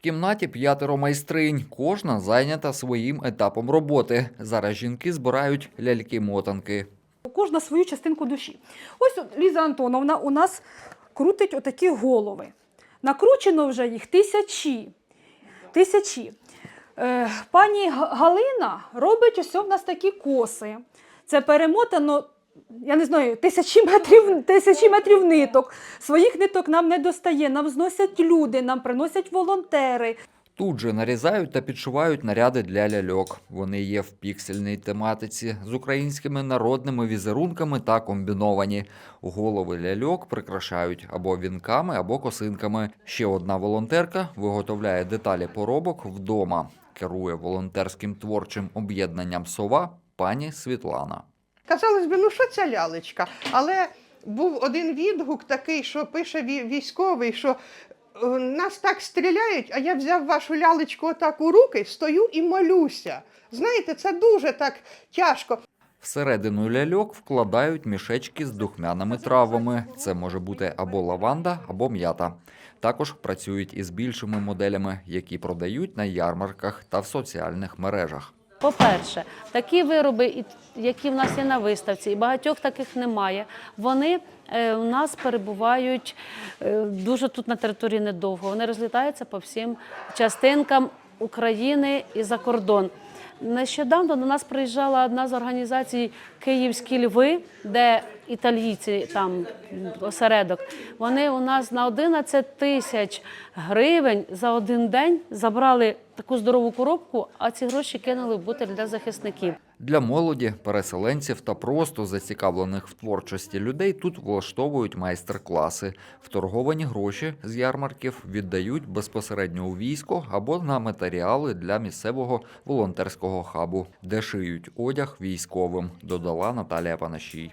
кімнаті п'ятеро майстринь, кожна зайнята своїм етапом роботи. Зараз жінки збирають ляльки-мотанки. Кожна свою частинку душі. Ось Ліза Антоновна у нас крутить отакі голови. Накручено вже їх тисячі. Тисячі. Е, пані Галина робить ось в нас такі коси. Це перемотано, я не знаю, тисячі метрів, тисячі метрів ниток. Своїх ниток нам не достає, нам зносять люди, нам приносять волонтери. Тут же нарізають та підшивають наряди для ляльок. Вони є в піксельній тематиці з українськими народними візерунками та комбіновані. Голови ляльок прикрашають або вінками, або косинками. Ще одна волонтерка виготовляє деталі поробок вдома. Керує волонтерським творчим об'єднанням сова пані Світлана. Казалось би, ну що ця лялечка? Але був один відгук такий, що пише військовий, що е, нас так стріляють, а я взяв вашу лялечку отак у руки, стою і молюся. Знаєте, це дуже так тяжко. Всередину ляльок вкладають мішечки з духмяними травами. Це може бути або лаванда, або м'ята. Також працюють із більшими моделями, які продають на ярмарках та в соціальних мережах. По-перше, такі вироби, які в нас є на виставці, і багатьох таких немає. Вони е, у нас перебувають е, дуже тут на території недовго. Вони розлітаються по всім частинкам України і за кордон. Нещодавно до нас приїжджала одна з організацій Київські Льви, де італійці там осередок. Вони у нас на 11 тисяч гривень за один день забрали таку здорову коробку, а ці гроші кинули в бутель для захисників. Для молоді, переселенців та просто зацікавлених в творчості людей тут влаштовують майстер-класи. Вторговані гроші з ярмарків віддають безпосередньо у військо або на матеріали для місцевого волонтерського хабу, де шиють одяг військовим, додала Наталія Панашій.